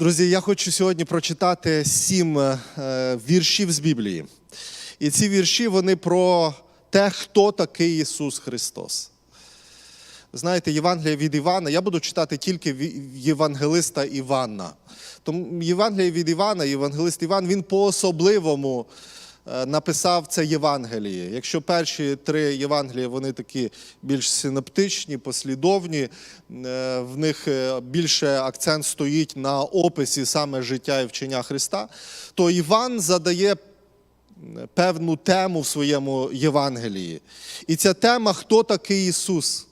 Друзі, я хочу сьогодні прочитати сім е, віршів з Біблії. І ці вірші вони про те, хто такий Ісус Христос. Знаєте, Євангелія від Івана, я буду читати тільки Євангелиста Івана. Тому Євангелія від Івана, Євангелист Іван, він по-особливому написав це Євангеліє. Якщо перші три Євангелія вони такі більш синоптичні, послідовні, е, в них е, більше акцент стоїть на описі саме життя і вчення Христа, то Іван задає певну тему в своєму Євангелії. І ця тема хто такий Ісус?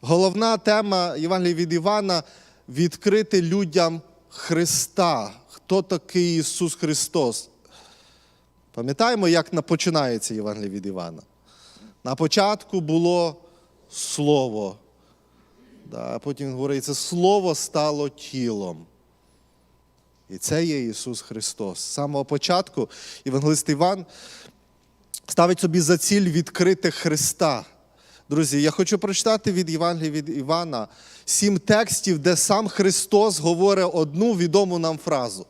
Головна тема Євангелія від Івана відкрити людям Христа. Хто такий Ісус Христос? Пам'ятаємо, як починається Євангелія від Івана? На початку було Слово. А потім говориться, Слово стало тілом. І це є Ісус Христос. З самого початку Євангелист Іван ставить собі за ціль відкрити Христа. Друзі, я хочу прочитати від Євангелія від Івана сім текстів, де сам Христос говорить одну відому нам фразу.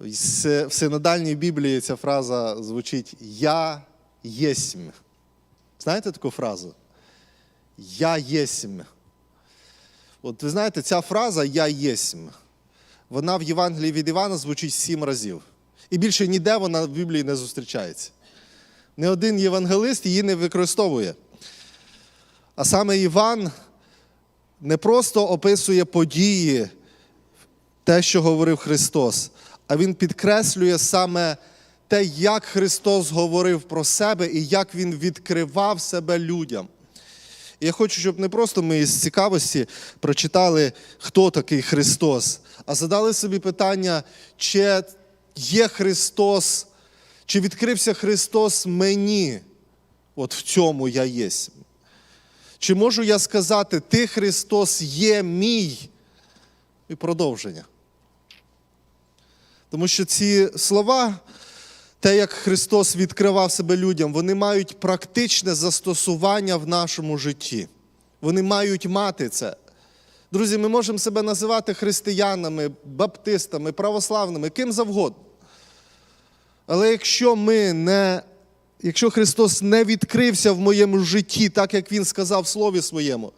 В синодальній Біблії ця фраза звучить Я єсмь. Знаєте таку фразу? Я єсмь. От ви знаєте, ця фраза Я єсмь. Вона в Євангелії від Івана звучить сім разів. І більше ніде вона в Біблії не зустрічається. Не один євангелист її не використовує. А саме Іван не просто описує події, те, що говорив Христос, а він підкреслює саме те, як Христос говорив про себе і як Він відкривав себе людям. І я хочу, щоб не просто ми з цікавості прочитали, хто такий Христос, а задали собі питання, чи є Христос, чи відкрився Христос мені, от в цьому я єсмь. Чи можу я сказати, ти Христос є мій і продовження? Тому що ці слова, те, як Христос відкривав себе людям, вони мають практичне застосування в нашому житті. Вони мають мати це. Друзі, ми можемо себе називати християнами, баптистами, православними, ким завгодно. Але якщо ми не, якщо Христос не відкрився в моєму житті, так як Він сказав в Слові своєму,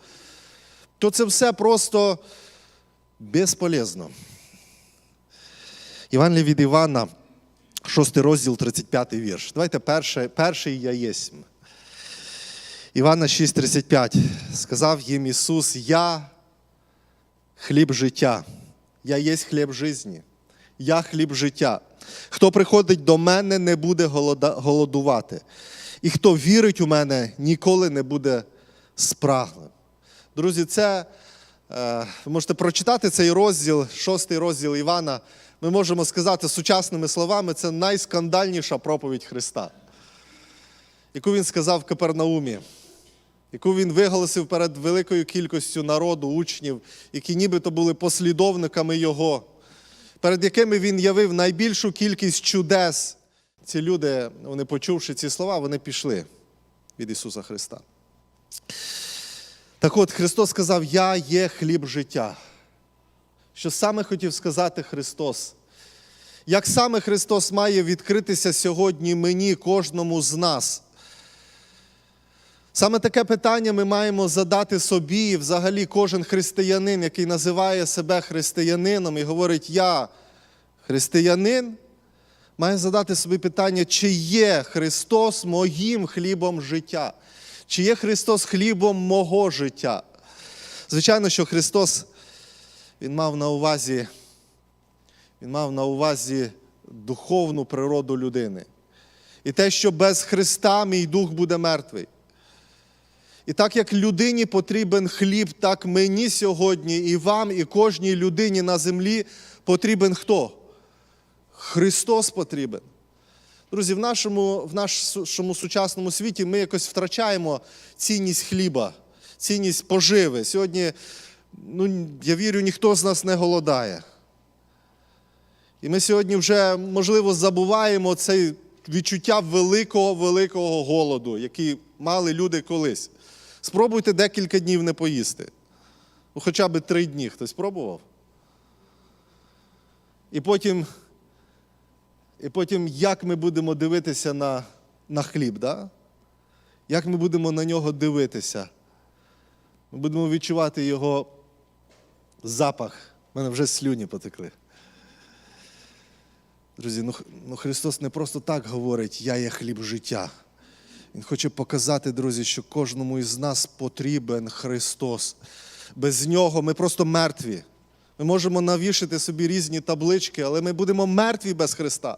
то це все просто безполезно. Євангелія від Івана, 6 розділ, 35 вірш. Давайте перший, перший я єсмь. Івана 6,35. Сказав їм Ісус: Я хліб життя, я єсть хліб житті, я хліб життя. Хто приходить до мене, не буде голодувати. І хто вірить у мене, ніколи не буде спраглим. Друзі, це е, ви можете прочитати цей розділ, шостий розділ Івана. Ми можемо сказати сучасними словами, це найскандальніша проповідь Христа, яку він сказав в Капернаумі, яку він виголосив перед великою кількістю народу, учнів, які нібито були послідовниками Його, перед якими він явив найбільшу кількість чудес. Ці люди, вони почувши ці слова, вони пішли від Ісуса Христа. Так от Христос сказав: Я є хліб життя. Що саме хотів сказати Христос? Як саме Христос має відкритися сьогодні мені, кожному з нас? Саме таке питання ми маємо задати собі, і взагалі кожен християнин, який називає себе християнином і говорить Я християнин, має задати собі питання, чи є Христос моїм хлібом життя, чи є Христос хлібом мого життя. Звичайно, що Христос Він мав на увазі, Він мав на увазі духовну природу людини. І те, що без Христа мій дух буде мертвий. І так як людині потрібен хліб, так мені сьогодні, і вам, і кожній людині на землі потрібен хто? Христос потрібен. Друзі, в нашому, в нашому сучасному світі ми якось втрачаємо цінність хліба, цінність поживи. Сьогодні, ну, я вірю, ніхто з нас не голодає. І ми сьогодні вже, можливо, забуваємо це відчуття великого, великого голоду, який мали люди колись. Спробуйте декілька днів не поїсти. Ну, хоча б три дні хтось пробував. І потім, і потім як ми будемо дивитися на, на хліб, да? як ми будемо на нього дивитися? Ми будемо відчувати його запах. У мене вже слюні потекли. Друзі, ну, ну Христос не просто так говорить, я є хліб життя. Він хоче показати, друзі, що кожному із нас потрібен Христос. Без нього ми просто мертві. Ми можемо навішати собі різні таблички, але ми будемо мертві без Христа.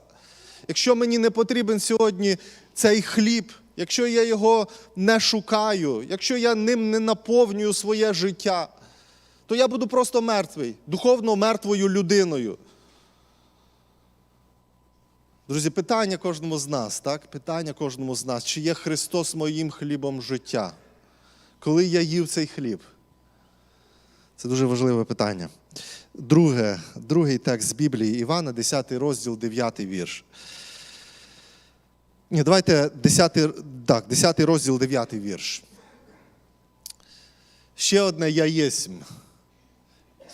Якщо мені не потрібен сьогодні цей хліб, якщо я його не шукаю, якщо я ним не наповнюю своє життя, то я буду просто мертвий, духовно мертвою людиною. Друзі, питання кожному з нас, так? Питання кожному з нас, чи є Христос моїм хлібом життя? Коли я їв цей хліб? Це дуже важливе питання. Друге, другий текст з Біблії Івана, 10 розділ, 9 вірш. Ні, давайте 10, так, 10 розділ, 9 вірш. Ще одне я єсмь.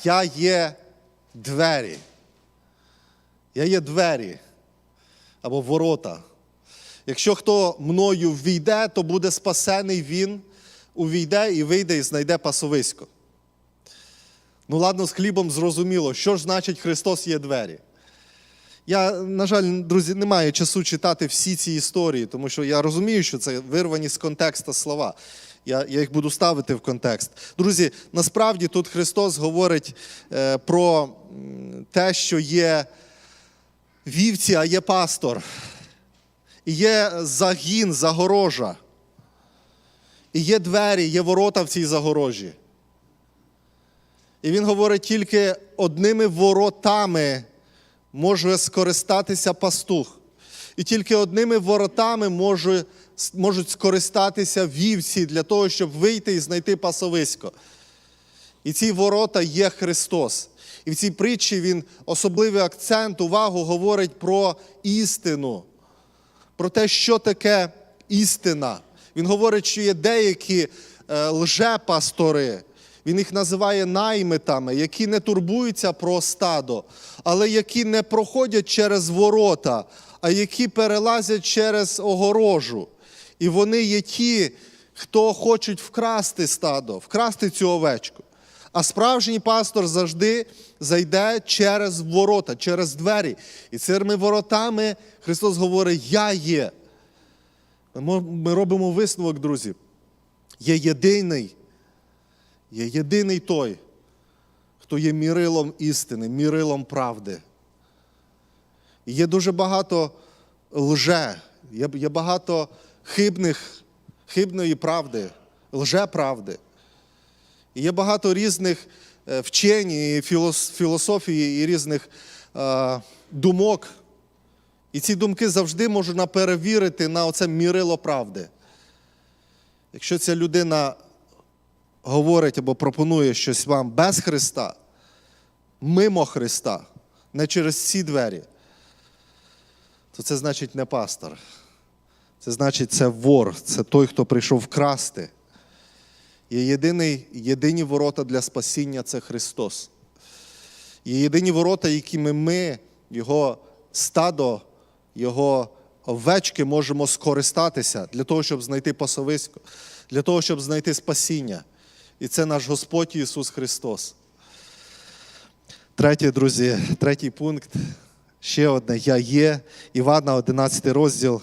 Я є двері. Я є двері або ворота. Якщо хто мною ввійде, то буде спасений він, увійде і вийде і знайде пасовисько. Ну, ладно, з хлібом зрозуміло, що ж значить Христос є двері. Я, на жаль, друзі, не маю часу читати всі ці історії, тому що я розумію, що це вирвані з контексту слова. Я, я їх буду ставити в контекст. Друзі, насправді тут Христос говорить е, про те, що є вівці, а є пастор. І є загін, загорожа. І є двері, є ворота в цій загорожі. І він говорить, тільки одними воротами може скористатися пастух. І тільки одними воротами може, можуть скористатися вівці для того, щоб вийти і знайти пасовисько. І ці ворота є Христос. І в цій притчі він особливий акцент, увагу говорить про істину, про те, що таке істина. Він говорить, що є деякі е, лжепастори, він їх називає наймитами, які не турбуються про стадо, але які не проходять через ворота, а які перелазять через огорожу. І вони є ті, хто хочуть вкрасти стадо, вкрасти цю овечку. А справжній пастор завжди зайде через ворота, через двері. І цими воротами Христос говорить: Я є. Ми робимо висновок, друзі. Є єдиний, є єдиний той, хто є мірилом істини, мірилом правди. І є дуже багато лже, є багато хибних, хибної правди, лжеправди. І є багато різних е, вчень, і філософії і різних е, думок. І ці думки завжди можна перевірити на оце мірило правди. Якщо ця людина говорить або пропонує щось вам без Христа, мимо Христа, не через ці двері, то це значить не пастор. Це значить, це вор, це той, хто прийшов вкрасти. Є єдиний, єдині ворота для спасіння це Христос. Є єдині ворота, якими ми, Його стадо, Його овечки можемо скористатися для того, щоб знайти пасовисько, для того, щоб знайти спасіння. І це наш Господь Ісус Христос. Третє, друзі, третій пункт. Ще одне Я є. Івана, 11 розділ.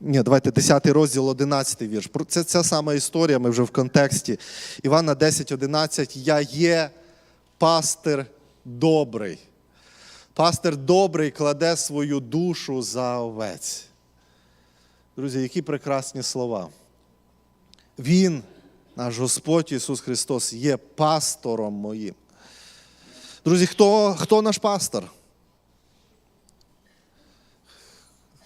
Ні, давайте 10 розділ, 11 вірш. Це ця сама історія, ми вже в контексті. Івана 10, 11. Я є пастир добрий. Пастир добрий кладе свою душу за овець. Друзі, які прекрасні слова. Він, наш Господь Ісус Христос, є пастором моїм. Друзі, хто, хто наш пастор?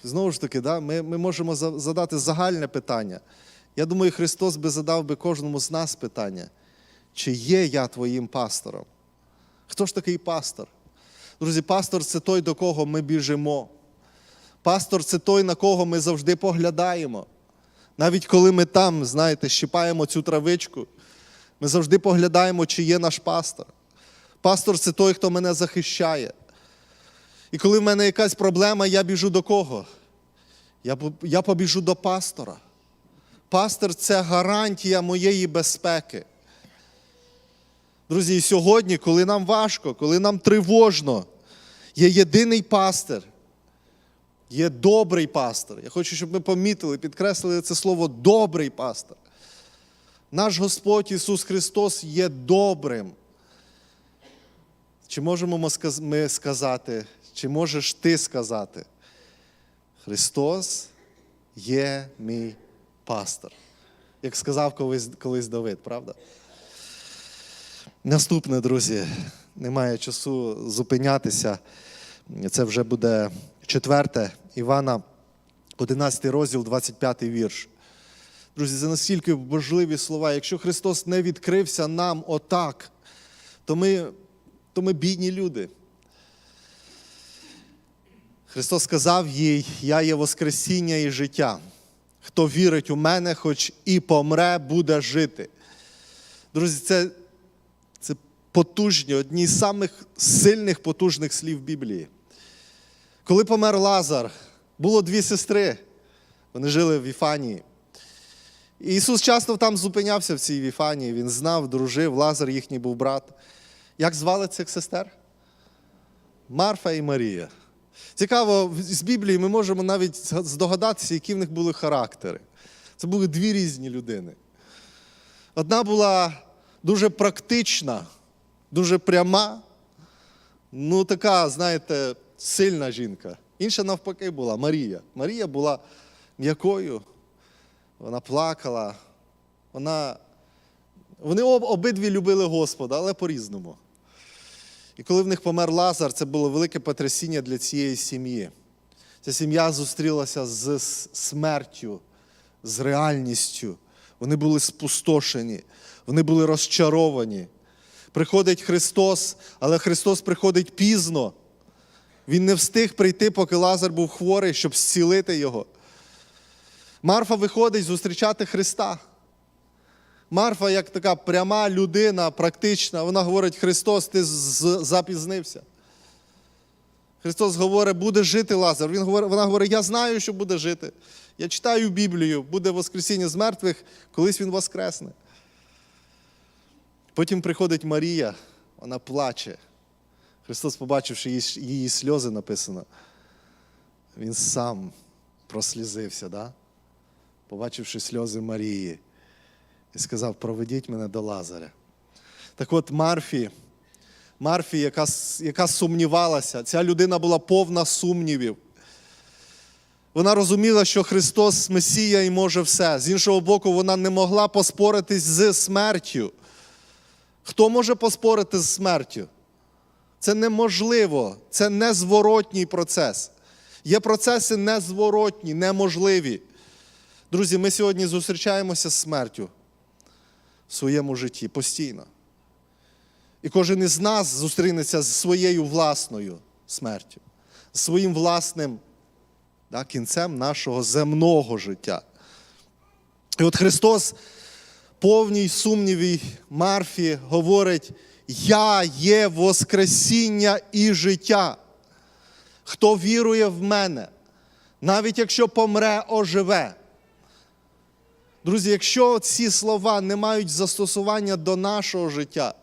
Знову ж таки, да, ми, ми можемо задати загальне питання. Я думаю, Христос би задав би кожному з нас питання, чи є я твоїм пастором? Хто ж такий пастор? Друзі, пастор це той, до кого ми біжимо. Пастор це той, на кого ми завжди поглядаємо. Навіть коли ми там, знаєте, щипаємо цю травичку, Ми завжди поглядаємо, чи є наш пастор. Пастор це той, хто мене захищає. І коли в мене якась проблема, я біжу до кого? Я, я побіжу до пастора. Пастор це гарантія моєї безпеки. Друзі, сьогодні, коли нам важко, коли нам тривожно, є єдиний пастир, є добрий пастор. Я хочу, щоб ми помітили, підкреслили це слово добрий пастор. Наш Господь Ісус Христос є добрим. Чи можемо ми сказати, чи можеш ти сказати? Христос є мій пастор. Як сказав колись, колись Давид, правда? Наступне, друзі, немає часу зупинятися. Це вже буде четверте Івана, 11 розділ, 25 вірш. Друзі, це настільки важливі слова. Якщо Христос не відкрився нам отак, то ми, то ми бідні люди. Христос сказав їй: Я є Воскресіння і життя. Хто вірить у мене, хоч і помре, буде жити. Друзі, це, це потужні, одні з самих сильних потужних слів Біблії. Коли помер Лазар, було дві сестри. Вони жили в Віфанії. І Ісус часто там зупинявся в цій Віфанії. Він знав, дружив, Лазар їхній був брат. Як звали цих сестер? Марфа і Марія. Цікаво, з Біблії ми можемо навіть здогадатися, які в них були характери. Це були дві різні людини. Одна була дуже практична, дуже пряма, ну така, знаєте, сильна жінка. Інша навпаки була Марія. Марія була м'якою, вона плакала, вона... вони об- обидві любили Господа, але по-різному. І коли в них помер Лазар, це було велике потрясіння для цієї сім'ї. Ця сім'я зустрілася з смертю, з реальністю. Вони були спустошені, вони були розчаровані. Приходить Христос, але Христос приходить пізно. Він не встиг прийти, поки Лазар був хворий, щоб зцілити його. Марфа виходить зустрічати Христа. Марфа, як така пряма людина, практична, вона говорить: Христос, ти запізнився. Христос говорить, буде жити Лазар. Він говорить, вона говорить, я знаю, що буде жити. Я читаю Біблію, буде Воскресіння з мертвих, колись він воскресне. Потім приходить Марія, вона плаче. Христос, побачивши її, її сльози, написано, він сам прослізився, да? побачивши сльози Марії, і сказав: проведіть мене до Лазаря. Так от Марфі, Марфі, яка, яка сумнівалася, ця людина була повна сумнівів. Вона розуміла, що Христос Месія і може все. З іншого боку, вона не могла поспоритись з смертю. Хто може поспорити з смертю? Це неможливо, це незворотній процес. Є процеси незворотні, неможливі. Друзі, ми сьогодні зустрічаємося з смертю своєму житті постійно. І кожен із нас зустрінеться з своєю власною смертю, з своїм власним да, кінцем нашого земного життя. І от Христос, повній сумніві Марфі, говорить: Я є Воскресіння і життя. Хто вірує в мене, навіть якщо помре, оживе. Друзі, якщо ці слова не мають застосування до нашого життя,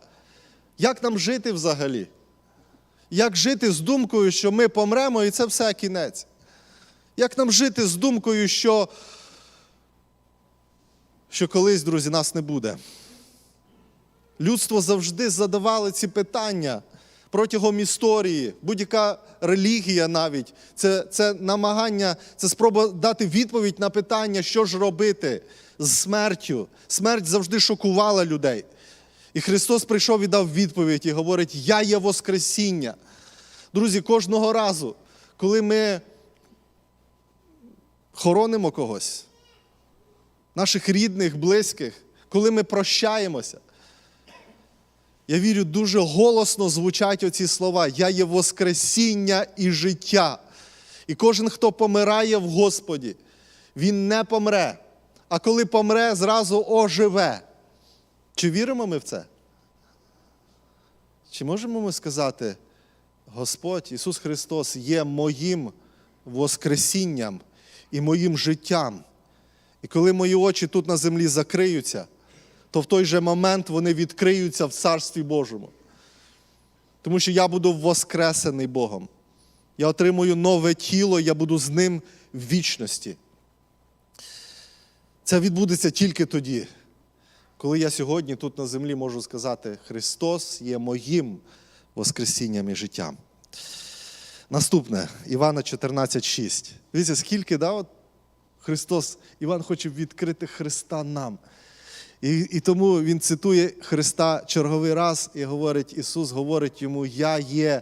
як нам жити взагалі? Як жити з думкою, що ми помремо і це все кінець? Як нам жити з думкою, що, що колись, друзі, нас не буде? Людство завжди задавало ці питання протягом історії, будь-яка релігія навіть. Це, це намагання, це спроба дати відповідь на питання, що ж робити з смертю. Смерть завжди шокувала людей. І Христос прийшов і дав відповідь і говорить: Я є Воскресіння. Друзі, кожного разу, коли ми хоронимо когось, наших рідних, близьких, коли ми прощаємося, я вірю, дуже голосно звучать оці слова: Я є Воскресіння і життя. І кожен, хто помирає в Господі, він не помре. А коли помре, зразу оживе. Чи віримо ми в це? Чи можемо ми сказати, Господь Ісус Христос є моїм Воскресінням і моїм життям. І коли мої очі тут на землі закриються, то в той же момент вони відкриються в Царстві Божому. Тому що я буду воскресений Богом. Я отримую нове тіло, я буду з ним в вічності. Це відбудеться тільки тоді, коли я сьогодні тут на землі можу сказати, Христос є моїм Воскресінням і життям. Наступне, Івана 14,6. Дивіться, скільки да, от Христос, Іван хоче відкрити Христа нам. І, і тому він цитує Христа черговий раз і говорить, Ісус говорить йому: Я є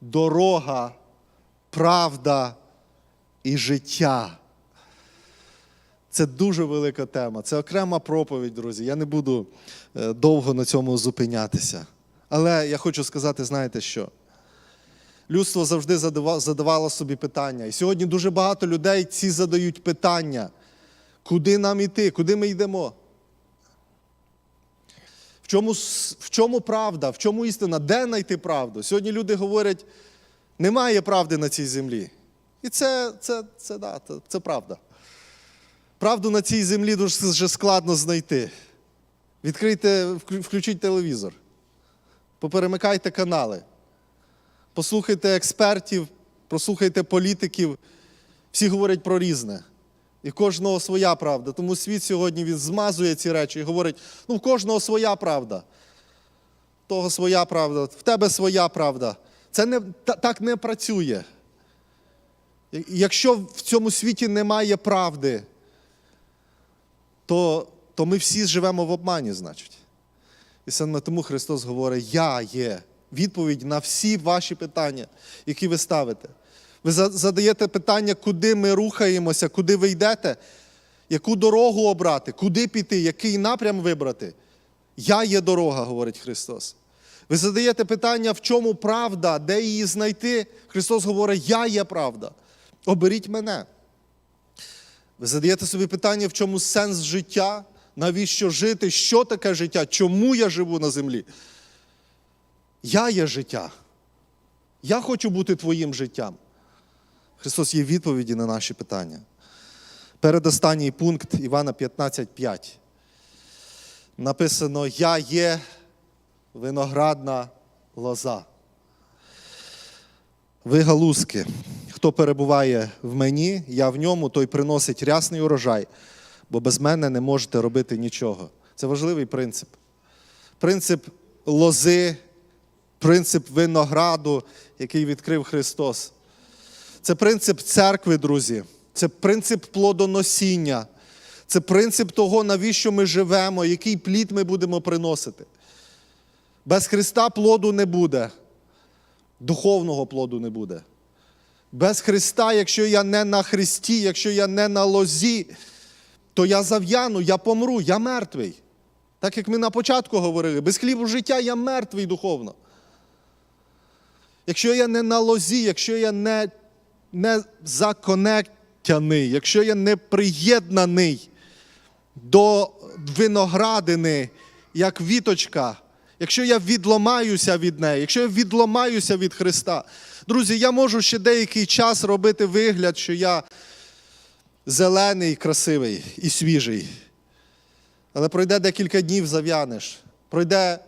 дорога, правда і життя. Це дуже велика тема. Це окрема проповідь, друзі. Я не буду е, довго на цьому зупинятися. Але я хочу сказати, знаєте що? Людство завжди задавало собі питання. І сьогодні дуже багато людей ці задають питання, куди нам іти, куди ми йдемо? В чому, в чому правда, в чому істина, де знайти правду? Сьогодні люди говорять, немає правди на цій землі. І це, це, це, да, це, це правда. Правду на цій землі дуже складно знайти. Відкрийте, включіть телевізор, поперемикайте канали, послухайте експертів, прослухайте політиків. Всі говорять про різне. І кожного своя правда. Тому світ сьогодні він змазує ці речі і говорить: ну, в кожного своя правда. В Того своя правда, в тебе своя правда. Це не, та- так не працює. Якщо в цьому світі немає правди, то, то ми всі живемо в обмані, значить. І саме тому Христос говорить: Я є відповідь на всі ваші питання, які ви ставите. Ви задаєте питання, куди ми рухаємося, куди ви йдете, яку дорогу обрати, куди піти, який напрям вибрати. Я є дорога, говорить Христос. Ви задаєте питання, в чому правда, де її знайти. Христос говорить, я є правда. Оберіть мене. Ви задаєте собі питання, в чому сенс життя, навіщо жити, що таке життя, чому я живу на землі? Я є життя. Я хочу бути твоїм життям. Христос є відповіді на наші питання. Передостанній пункт Івана 15,5. Написано: Я є виноградна лоза. Ви галузки. Хто перебуває в мені, я в ньому, той приносить рясний урожай, бо без мене не можете робити нічого. Це важливий принцип. Принцип лози, принцип винограду, який відкрив Христос. Це принцип церкви, друзі. Це принцип плодоносіння. Це принцип того, навіщо ми живемо, який плід ми будемо приносити. Без Христа плоду не буде, духовного плоду не буде. Без Христа, якщо я не на Христі, якщо я не на лозі, то я зав'яну, я помру, я мертвий. Так як ми на початку говорили, без хлібу життя я мертвий духовно. Якщо я не на лозі, якщо я не, не законектяний, якщо я не приєднаний до виноградини, як віточка, якщо я відломаюся від неї, якщо я відломаюся від Христа, друзі, я можу ще деякий час робити вигляд, що я зелений, красивий і свіжий. Але пройде декілька днів, зав'янеш, пройде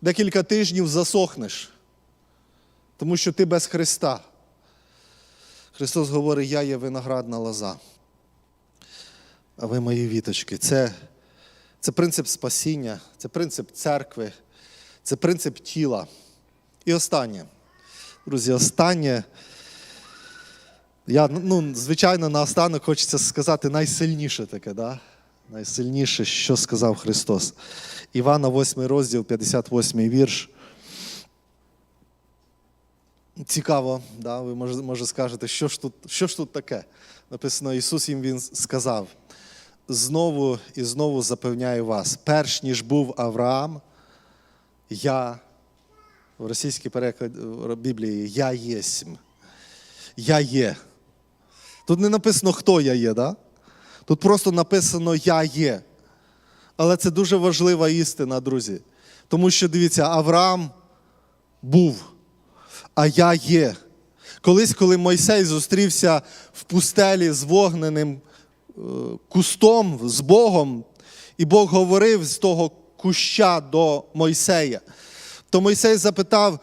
декілька тижнів, засохнеш, тому що ти без Христа. Христос говорить, я є виноградна лоза. А ви мої віточки. Це, це принцип спасіння, це принцип церкви, це принцип тіла. І останнє. Друзі, останнє. Я, ну, звичайно, наостанок хочеться сказати найсильніше таке, да? найсильніше, що сказав Христос. Івана, 8 розділ, 58 вірш. Цікаво, да? ви може, може скажете, що ж, тут, що ж тут таке? Написано, Ісус їм Він сказав. Знову і знову запевняю вас, перш ніж був Авраам, я, в російській переклад Біблії, я єсмь. Я є. Тут не написано, хто я є, да? тут просто написано Я є. Але це дуже важлива істина, друзі. Тому що дивіться, Авраам був, а я є. Колись, коли Мойсей зустрівся в пустелі з вогненим е, кустом, з Богом, і Бог говорив з того куща до Мойсея, то Мойсей запитав: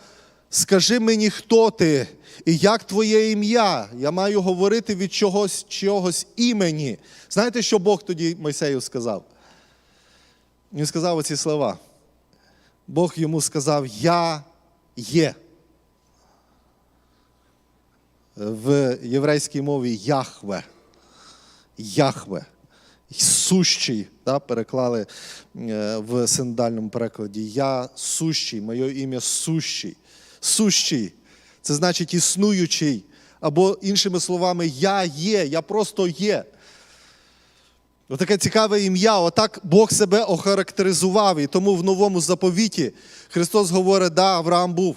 Скажи мені, хто ти і як твоє ім'я? Я маю говорити від чогось чогось імені. Знаєте, що Бог тоді Мойсею сказав? Він сказав оці слова. Бог йому сказав: Я є. В єврейській мові Яхве. Яхве. Сущий, да, переклали е, в синодальному перекладі. Я сущий, моє ім'я сущий. Сущий. Це значить існуючий. Або іншими словами, я є, я просто є. Отаке цікаве ім'я, отак Бог себе охарактеризував. І тому в новому заповіті Христос говорить, да, Авраам був.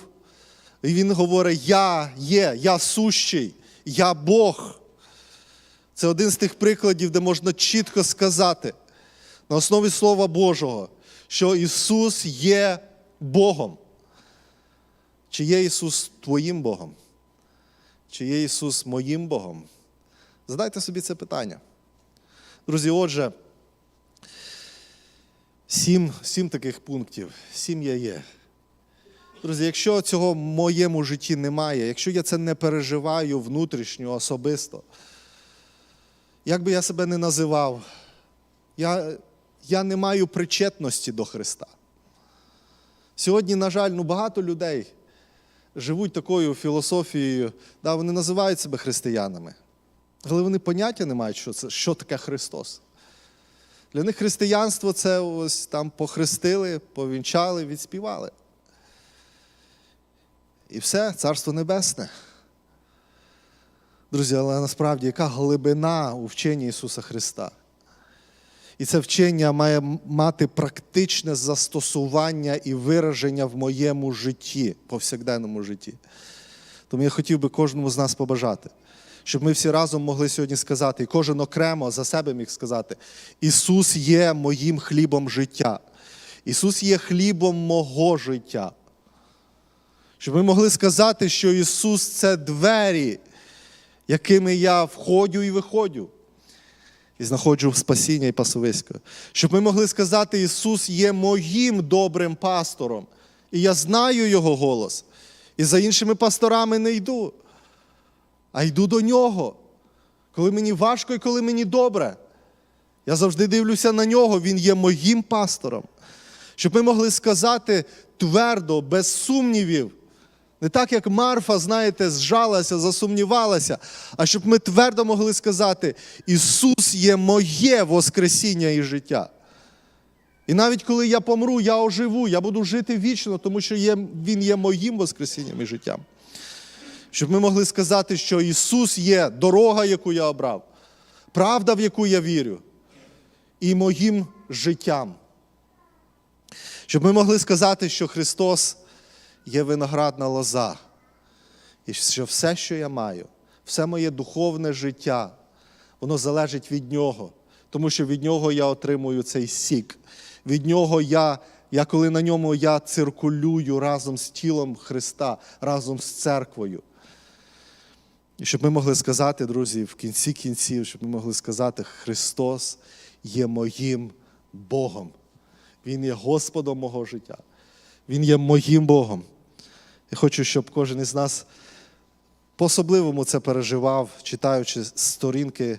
І Він говорить, я є, я сущий, я Бог. Це один з тих прикладів, де можна чітко сказати на основі Слова Божого, що Ісус є Богом. Чи є Ісус твоїм Богом? Чи є Ісус моїм Богом? Задайте собі це питання. Друзі, отже, сім, сім таких пунктів. Сім я є. Друзі, якщо цього в моєму житті немає, якщо я це не переживаю внутрішньо, особисто, як би я себе не називав, я, я не маю причетності до Христа. Сьогодні, на жаль, ну, багато людей живуть такою філософією, да, вони називають себе християнами, але вони поняття не мають, що, це, що таке Христос. Для них християнство це ось там похрестили, повінчали, відспівали. І все, Царство Небесне. Друзі, але насправді яка глибина у вченні Ісуса Христа? І це вчення має мати практичне застосування і вираження в моєму житті, повсякденному житті. Тому я хотів би кожному з нас побажати, щоб ми всі разом могли сьогодні сказати, і кожен окремо за себе міг сказати: Ісус є моїм хлібом життя. Ісус є хлібом мого життя. Щоб ми могли сказати, що Ісус це двері, якими я входю і виходжу, і знаходжу спасіння і пасовисько. Щоб ми могли сказати, Ісус є моїм добрим пастором, і я знаю Його голос. І за іншими пасторами не йду, а йду до Нього. Коли мені важко і коли мені добре. Я завжди дивлюся на нього, Він є моїм пастором. Щоб ми могли сказати твердо, без сумнівів, не так, як Марфа, знаєте, зжалася, засумнівалася, а щоб ми твердо могли сказати, Ісус є моє Воскресіння і життя. І навіть коли я помру, я оживу, я буду жити вічно, тому що є, Він є моїм Воскресінням і життям. Щоб ми могли сказати, що Ісус є дорога, яку я обрав, правда, в яку я вірю, і моїм життям. Щоб ми могли сказати, що Христос є виноградна лоза, і що все, що я маю, все моє духовне життя, воно залежить від Нього, тому що від Нього я отримую цей сік. Від Нього я, я коли на ньому я циркулюю разом з тілом Христа, разом з церквою. І щоб ми могли сказати, друзі, в кінці кінців, щоб ми могли сказати, Христос є моїм Богом. Він є Господом мого життя. Він є моїм Богом. Я хочу, щоб кожен із нас по-особливому це переживав, читаючи сторінки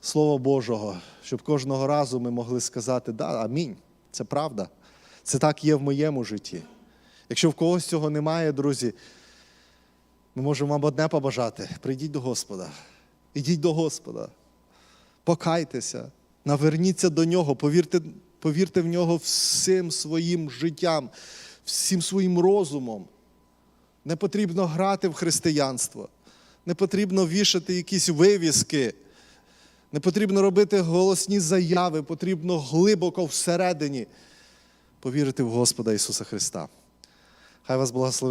Слова Божого, щоб кожного разу ми могли сказати, да, амінь, це правда. Це так є в моєму житті. Якщо в когось цього немає, друзі, ми можемо вам одне побажати: прийдіть до Господа, ідіть до Господа, покайтеся, наверніться до Нього, повірте, повірте в нього всім своїм життям, всім своїм розумом. Не потрібно грати в християнство, не потрібно вішати якісь вивіски, не потрібно робити голосні заяви, потрібно глибоко всередині повірити в Господа Ісуса Христа. Хай вас благословить.